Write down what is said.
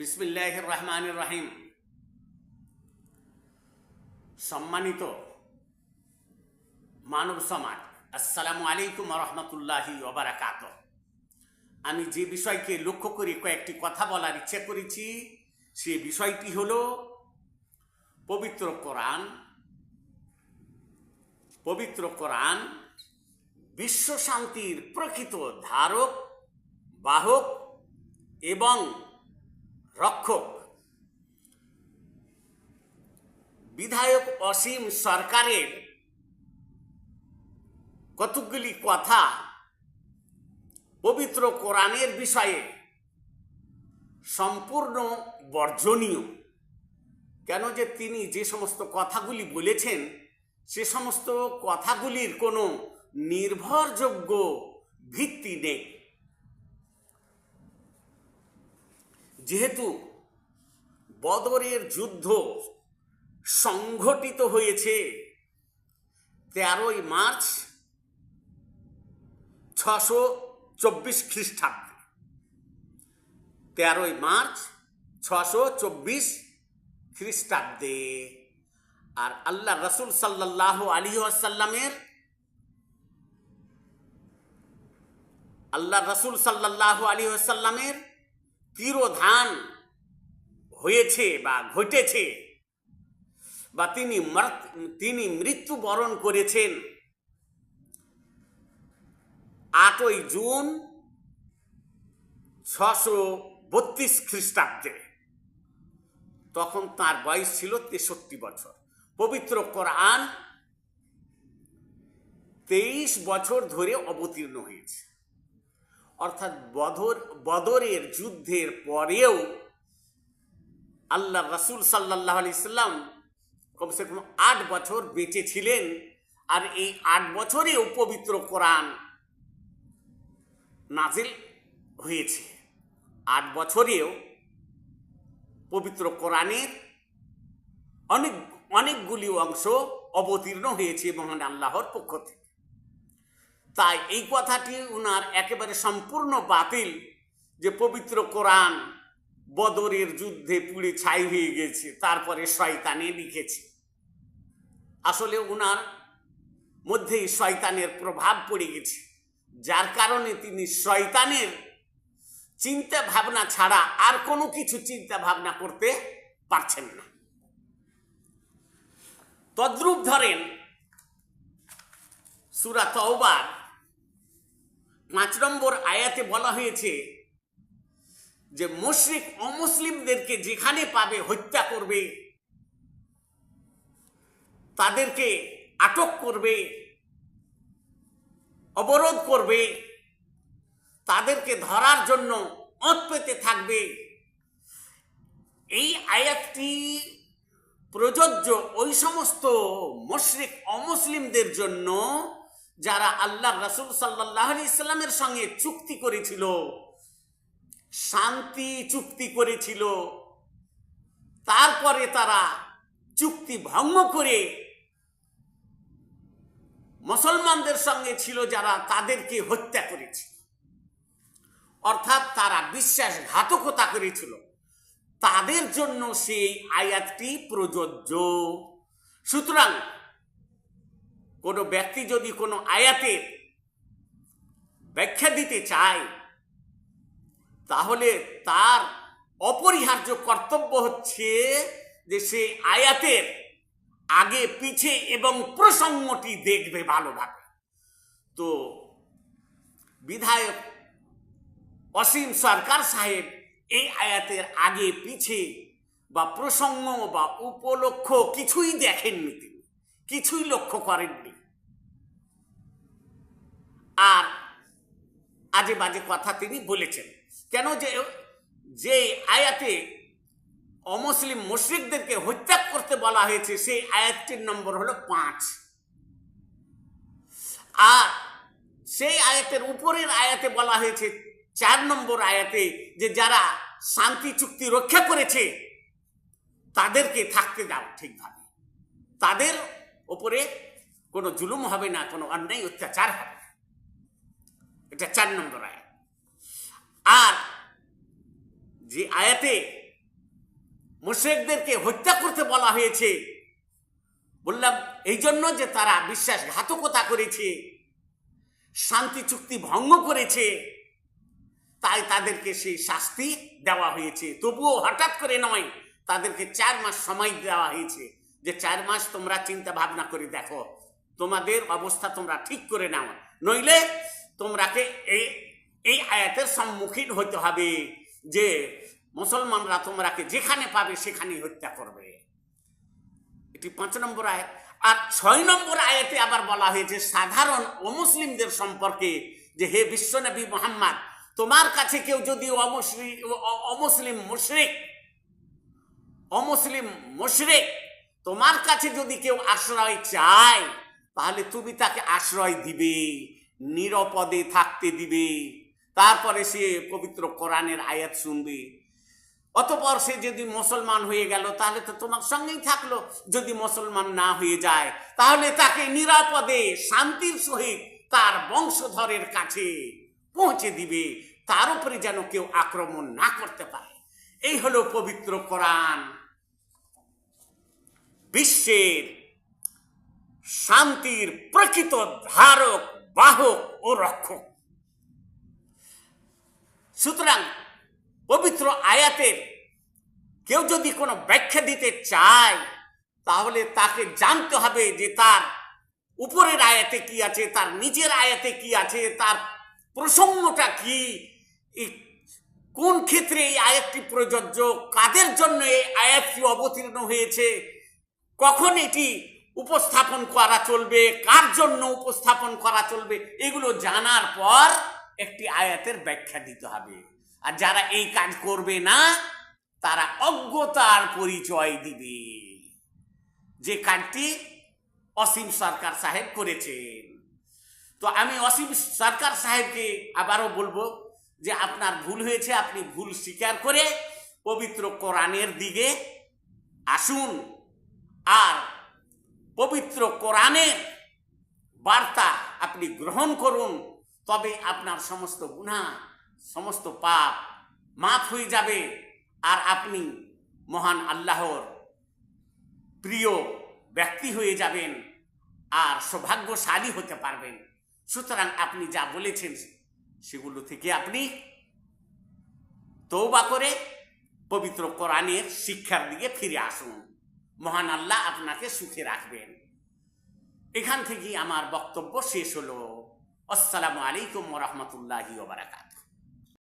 বিসমিল্লাহ রহমান রাহিম সম্মানিত মানব সমাজ, আসসালামু আলাইকুম রহমতুল্লাহি ওবারাকাত আমি যে বিষয়কে লক্ষ্য করে কয়েকটি কথা বলার ইচ্ছে করেছি, সে বিষয়টি হল পবিত্র কোরআন। পবিত্র কোরআন বিশ্ব শান্তির প্রকৃত ধারক, বাহক এবং রক্ষক। বিধায়ক অসীম সরকারের কতকগুলি কথা পবিত্র কোরআনের বিষয়ে সম্পূর্ণ বর্জনীয়। কেন যে তিনি যে সমস্ত কথাগুলি বলেছেন, সে সমস্ত কথাগুলির কোনো নির্ভরযোগ্য ভিত্তি নেই। যেহেতু বদরের যুদ্ধ সংঘটিত হয়েছে, তেরোই মার্চ ছশো চব্বিশ খ্রিস্টাব্দে। তেরোই মার্চ ছশো চব্বিশ খ্রিস্টাব্দে। আর আল্লাহ রসুল সাল্লাহ আলী আসাল্লামের আল্লাহ রসুল সাল্লাহ আলী আসাল্লামের তিরোধান হয়েছে বা ঘটেছে বা তিনি তিনি মৃত্যুবরণ করেছেন। আটই জুন ছশো বত্রিশ খ্রিস্টাব্দে। তখন তার বয়স ছিল তেষট্টি বছর। পবিত্র কোরআন তেইশ বছর ধরে অবতীর্ণ হয়েছে। অর্থাৎ বদর, বদরের যুদ্ধের পরেও আল্লাহ রাসুল সাল্লাহ আলি সাল্লাম কমসে কম আট বছর বেঁচে ছিলেন আর এই আট বছরেও পবিত্র কোরআন নাজিল হয়েছে। আট বছরেও পবিত্র কোরআনের অনেক, অনেকগুলি অংশ অবতীর্ণ হয়েছে মহান আল্লাহর পক্ষ থেকে। তাই এই কথাটি উনার একেবারে সম্পূর্ণ বাতিল যে পবিত্র কোরআন বদরের যুদ্ধে পুড়ে ছাই হয়ে গেছে, তারপরে শয়তানে লিখেছে। আসলে উনার মধ্যেই শয়তানের প্রভাব পড়ে গেছে, যার কারণে তিনি শয়তানের চিন্তা ভাবনা ছাড়া আর কোনো কিছু চিন্তা ভাবনা করতে পারছেন না। তদ্রূপ ধরেন, সুরা তওবার পাঁচ নম্বর আয়াতে বলা হয়েছে যে মুশরিক অমুসলিমদেরকে যেখানে পাবে হত্যা করবে, তাদেরকে আটক করবে, অবরোধ করবে, তাদেরকে ধরার জন্য ওঁত পেতে থাকবে। এই আয়াতটি প্রযোজ্য ওই সমস্ত মুশরিক অমুসলিমদের জন্য যারা আল্লাহ রাসুল সাল্লাহ ইসলামের সঙ্গে চুক্তি করেছিল, শান্তি চুক্তি করেছিল, তারপরে তারা চুক্তি ভঙ্গ করে মুসলমানদের সঙ্গে ছিল যারা তাদেরকে হত্যা করেছিল অর্থাৎ তারা বিশ্বাসঘাতকতা করেছিল। তাদের জন্য সেই আয়াতটি প্রযোজ্য। সুতরাং কোনো ব্যক্তি যদি কোনো আয়াতের ব্যাখ্যা দিতে চায়, তাহলে তার অপরিহার্য কর্তব্য হচ্ছে যে সে আয়াতের আগে, পিছে এবং প্রসঙ্গটি দেখবে ভালোভাবে। তো বিধায়ক অসীম সরকার সাহেব এই আয়াতের আগে, পিছে বা প্রসঙ্গ বা উপলক্ষ কিছুই দেখেননি কিছুই লক্ষ্য করেননি। আর আজে বাজে কথা তিনি বলেছেন। কেন যে যে আয়াতে অমুসলিম মুশ্রিকদেরকে হত্যা করতে বলা হয়েছে, সেই আয়াতটির নম্বর হলো পাঁচ। আর সেই আয়াতের উপরের আয়াতে বলা হয়েছে, চার নম্বর আয়াতে যে যারা শান্তি, চুক্তি রক্ষা করেছে, তাদেরকে থাকতে দাও ঠিকভাবে। তাদের ওপরে কোনো জুলুম হবে না, কোনো অন্যায়, অত্যাচার হবে। এটা চার নম্বর আয়াত। আর যে আয়াতে মুশ্রেকদেরকে হত্যা করতে বলা হয়েছে, বললাম এই জন্য যে তারা বিশ্বাসঘাতকতা করেছে, শান্তি, চুক্তি ভঙ্গ করেছে, তাই তাদেরকে সেই শাস্তি দেওয়া হয়েছে। তবুও হঠাৎ করে নয়, তাদেরকে চার মাস সময় দেওয়া হয়েছে। যে চার মাস তোমরা চিন্তা ভাবনা করে দেখো। তোমাদের অবস্থা তোমরা ঠিক করে নাও। নইলে তোমরাকে এই এই আয়াতের সম্মুখীন হতে হবে যে মুসলমানরা তোমরাকে যেখানে পাবে সেখানেই হত্যা করবে। এটি পাঁচ নম্বর আয়াত। আর ছয় নম্বর আয়াতে আবার বলা হয়েছে, সাধারণ অমুসলিমদের সম্পর্কে যে হে বিশ্বনবী মোহাম্মদ, তোমার কাছে কেউ যদি অমুসলিম অমুসলিম মুশরিক অমুসলিম মুশরিক তোমার কাছে যদি কেউ আশ্রয় চায়, তাহলে তুমি তাকে আশ্রয় দিবে, নিরাপদে থাকতে দিবে। তারপরে সে পবিত্র কোরআনের আয়াত শুনবে। অতপর সে যদি মুসলমান হয়ে গেল, তাহলে তো তোমার সঙ্গেই থাকল। যদি মুসলমান না হয়ে যায়, তাহলে তাকে নিরাপদে, শান্তির সহিত তার বংশধরের কাছে পৌঁছে দিবে। তার উপরে যেন কেউ আক্রমণ না করতে পারে। এই হলো পবিত্র কোরআন। বিশ্বের শান্তির প্রকৃত ধারক, বাহক ও রক্ষক। সুতরাং পবিত্র আয়াতের কেউ যদি কোনো ব্যাখ্যা দিতে চায়, তাহলে তাকে জানতে হবে যে তার উপরের আয়াতে কি আছে, তার নিচের আয়াতে কি আছে, তার প্রসঙ্গটা কি কোন ক্ষেত্রে এই আয়াতটি প্রযোজ্য, কাদের জন্য এই আয়াতটি অবতীর্ণ হয়েছে কখন এটি উপস্থাপন করা চলবে? কার জন্য উপস্থাপন করা চলবে? এগুলো জানার পর একটি আয়াতের ব্যাখ্যা দিতে হবে। আর যারা এই কাজ করবে না, তারা অজ্ঞতার পরিচয় দিবে। যে কাজটি অসীম সরকার সাহেব করেছেন। তো আমি অসীম সরকার সাহেবকে আবারও বলব যে আপনার ভুল হয়েছে, আপনি ভুল স্বীকার করে পবিত্র কোরআনের দিকে আসুন। আর পবিত্র কোরআনের বার্তা আপনি গ্রহণ করুন, তবে আপনার সমস্ত গুনাহ, সমস্ত পাপ মাফ হয়ে যাবে। আর আপনি মহান আল্লাহর প্রিয় ব্যক্তি হয়ে যাবেন আর সৌভাগ্যশালী হতে পারবেন। সুতরাং আপনি যা বলেছেন, সেগুলো থেকে আপনি তৌবা করে পবিত্র কোরআনের শিক্ষার দিকে ফিরে আসুন। মহান আল্লাহ আপনাকে সুখে রাখবেন। এখান থেকেই আমার বক্তব্য শেষ হলো। আসসালামু আলাইকুম রহমতুল্লাহি ওবরাকাত